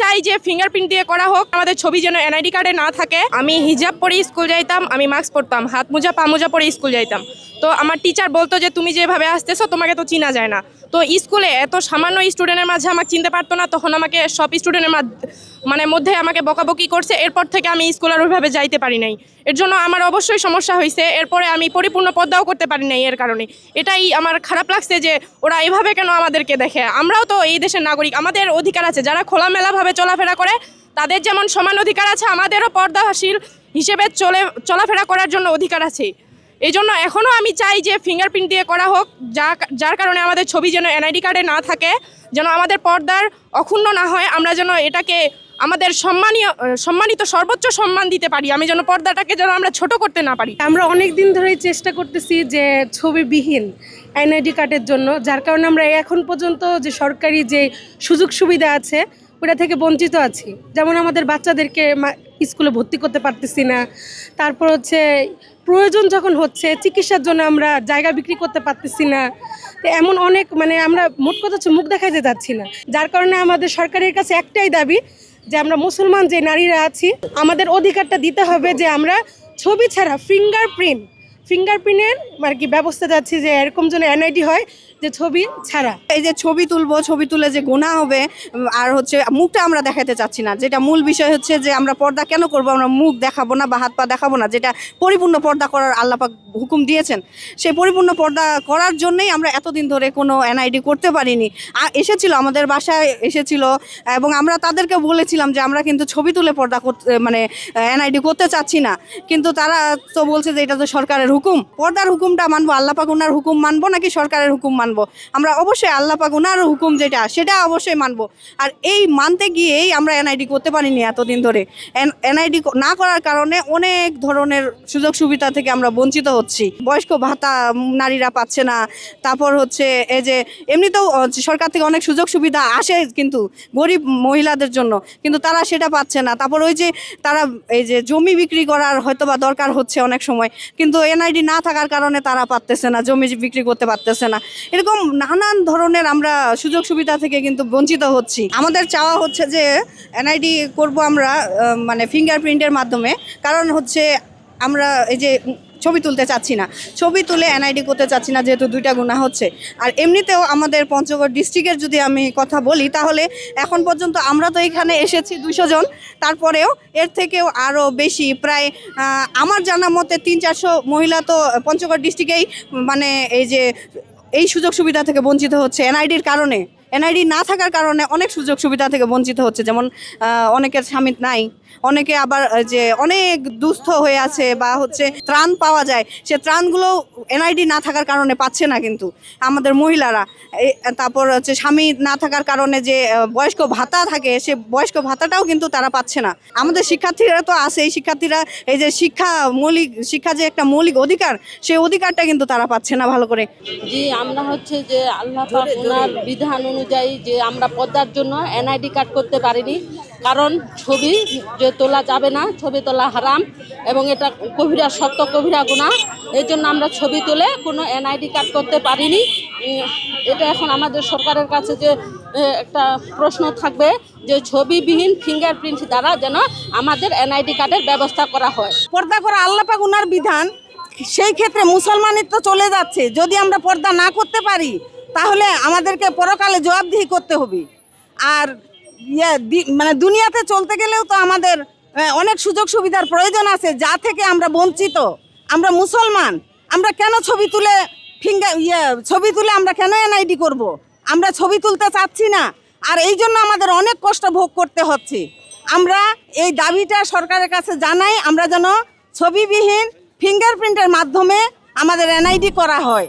চাই যে ফিঙ্গারপ্রিন্ট দিয়ে করা হোক, আমাদের ছবি যেন এনআইডি কার্ডে না থাকে। আমি হিজাব পরে স্কুল যাইতাম, আমি মাস্ক পরতাম, হাত মোজা পা মোজা পরে স্কুল যাইতাম। তো আমার টিচার বলতো যে, তুমি যেভাবে আসতেছো, তোমাকে তো চিনা যায় না। তো স্কুলে এত সামান্য স্টুডেন্টের মাঝে আমাকে চিনতে পারতো না, তখন আমাকে সব স্টুডেন্টের মানে মধ্যে আমাকে বকাবকি করছে। এরপর থেকে আমি স্কুল আর ওইভাবে যাইতে পারি নাই। এর জন্য আমার অবশ্যই সমস্যা হয়েছে এরপরে আমি পরিপূর্ণ পদ্মাও করতে পারি নাই এর কারণে। এটাই আমার খারাপ লাগছে যে, ওরা এভাবে কেন আমাদেরকে দেখে? আমরাও তো এই দেশের নাগরিক। আমাদের অধিকার আছে। যারা খোলামেলাভাবে চলাফেরা করে, তাদের যেমন সমান অধিকার আছে, আমাদেরও পর্দাশীল হিসেবে চলে, চলাফেরা করার জন্য অধিকার আছে। এই জন্য এখনও আমি চাই যে ফিঙ্গারপ্রিন্ট দিয়ে করা হোক, যা, যার কারণে আমাদের ছবি যেন এনআইডি কার্ডে না থাকে, যেন আমাদের পর্দার অক্ষুণ্ণ না হয়, আমরা যেন এটাকে আমাদের সম্মানীয় সম্মানিত সর্বোচ্চ সম্মান দিতে পারি, আমি যেন পর্দাটাকে যেন আমরা ছোট করতে না পারি। আমরা অনেক দিন ধরেই চেষ্টা করতেছি যে ছবিবিহীন এনআইডি কার্ডের জন্য, যার কারণে আমরা এখন পর্যন্ত যে সরকারি যে সুযোগ সুবিধা আছে ওটা থেকে বঞ্চিত আছি। যেমন আমাদের বাচ্চাদেরকে স্কুলে ভর্তি করতে পারতেছি না, তারপর হচ্ছে প্রয়োজন যখন হচ্ছে, চিকিৎসার জন্য আমরা জায়গা বিক্রি করতে পারতেছি না। এমন অনেক মানে আমরা মোট কথা হচ্ছে মুখ দেখাইতে যাচ্ছি না। যার কারণে আমাদের সরকারের কাছে একটাই দাবি যে আমরা মুসলমান যে নারীরা আছি, আমাদের অধিকারটা দিতে হবে যে আমরা ছবি ছাড়া ফিঙ্গার প্রিন্ট ফিঙ্গার প্রিন্টের আর কি ব্যবস্থা যাচ্ছি যে এরকম যেন এনআইডি হয় যে ছবি ছাড়া। এই যে ছবি তুলবো, ছবি তুলে যে গোনা হবে, আর হচ্ছে মুখটা আমরা দেখাতে চাচ্ছি না। যেটা মূল বিষয় হচ্ছে যে আমরা পর্দা কেন করব? আমরা মুখ দেখাবো না বা হাত পা দেখাবো না, যেটা পরিপূর্ণ পর্দা করার আল্লাপাক হুকুম দিয়েছেন। সেই পরিপূর্ণ পর্দা করার জন্যই আমরা এতদিন ধরে কোনো এনআইডি করতে পারিনি। এসেছিল, আমাদের বাসায় এসেছিল, এবং আমরা তাদেরকে বলেছিলাম যে আমরা কিন্তু ছবি তুলে পর্দা করতে মানে এনআইডি করতে চাচ্ছি না। কিন্তু তারা তো বলছে যে এটা তো সরকারের হুকুম। পর্দার হুকুমটা মানবো, আল্লাপাক ওনার হুকুম মানবো নাকি সরকারের হুকুম মানবো? আমরা অবশ্যই আল্লাপাক ওনার হুকুম যেটা, সেটা অবশ্যই মানবো। আর এই মানতে গিয়েই আমরা এনআইডি করতে পারিনি এতদিন ধরে। এনআইডি না করার কারণে অনেক ধরনের সুযোগ সুবিধা থেকে আমরা বঞ্চিত হচ্ছি। বয়স্ক ভাতা নারীরা পাচ্ছে না। তারপর হচ্ছে এই যে এমনিতেও সরকার থেকে অনেক সুযোগ সুবিধা আসে কিন্তু গরিব মহিলাদের জন্য। কিন্তু তারা সেটা পাচ্ছে না। তারপর ওই যে তারা এই যে জমি বিক্রি করার হয়তো বা দরকার হচ্ছে অনেক সময়। কিন্তু এনআইডি না থাকার কারণে তারা পারতেছে না, জমি বিক্রি করতে পারতেছে না। এরকম নানান ধরনের আমরা সুযোগ সুবিধা থেকে কিন্তু বঞ্চিত হচ্ছি। আমাদের চাওয়া হচ্ছে যে এনআইডি করব আমরা মানে ফিঙ্গারপ্রিন্টের মাধ্যমে। কারণ হচ্ছে আমরা এই যে ছবি তুলতে চাচ্ছি না। ছবি তুলে এনআইডি করতে চাচ্ছি না যেহেতু দুইটা গুণা হচ্ছে। আর এমনিতেও আমাদের পঞ্চগড় ডিস্ট্রিক্টের যদি আমি কথা বলি, তাহলে এখন পর্যন্ত আমরা তো এখানে এসেছি দুশো জন। তারপরেও এর থেকেও আরও বেশি, প্রায় আমার জানা মতে তিন চারশো মহিলা তো পঞ্চগড় ডিস্ট্রিক্টেই মানে এই যে এই সুযোগ সুবিধা থেকে বঞ্চিত হচ্ছে এনআইডির কারণে। এনআইডি না থাকার কারণে অনেক সুযোগ সুবিধা থেকে বঞ্চিত হচ্ছে। যেমন অনেকের স্বামী নাই, অনেকে আবার যে অনেক দুস্থ হয়ে আছে বা হচ্ছে ত্রাণ পাওয়া যায়, সে ত্রাণগুলো এনআইডি না থাকার কারণে পাচ্ছে না কিন্তু আমাদের মহিলারা। তারপর হচ্ছে স্বামী না থাকার কারণে যে বয়স্ক ভাতা থাকে, সে বয়স্ক ভাতাটাও কিন্তু তারা পাচ্ছে না। আমাদের শিক্ষার্থীরা তো আছে, এই শিক্ষার্থীরা, এই যে শিক্ষা মৌলিক, শিক্ষা যে একটা মৌলিক অধিকার, সেই অধিকারটা কিন্তু তারা পাচ্ছে না ভালো করে। জি, আমরা হচ্ছে যে আল্লাহ বিধান যে আমরা পদ্মার জন্য এনআইডি কার্ড করতে পারিনি। কারণ ছবি যে তোলা যাবে না, ছবি তোলা হারাম এবং এটা কবিরা সত্য, কবিরা গুণা। এই জন্য আমরা ছবি তুলে কোনো এনআইডি কার্ড করতে পারিনি। এটা এখন আমাদের সরকারের কাছে যে একটা প্রশ্ন থাকবে যে ছবিবিহীন ফিঙ্গারপ্রিন্ট দ্বারা যেন আমাদের এনআইডি কার্ডের ব্যবস্থা করা হয়। পর্দা করা আল্লাপাক উনার বিধান, সেই ক্ষেত্রে মুসলমানের তো চলে যাচ্ছে। যদি আমরা পর্দা না করতে পারি তাহলে আমাদেরকে পরকালে জবাবদিহি করতে হবে। আর ইয়ে মানে দুনিয়াতে চলতে গেলেও তো আমাদের অনেক সুযোগ সুবিধার প্রয়োজন আছে, যা থেকে আমরা বঞ্চিত, আমরা মুসলমান, আমরা কেন ছবি তুলে ফিঙ্গার ইয়ে ছবি তুলে আমরা কেন এনআইডি করব। আমরা ছবি তুলতে চাচ্ছি না, আর এই জন্য আমাদের অনেক কষ্ট ভোগ করতে হচ্ছে। আমরা এই দাবিটা সরকারের কাছে জানাই, আমরা যেন ছবিবিহীন ফিঙ্গারপ্রিন্টের মাধ্যমে আমাদের এনআইডি করা হয়।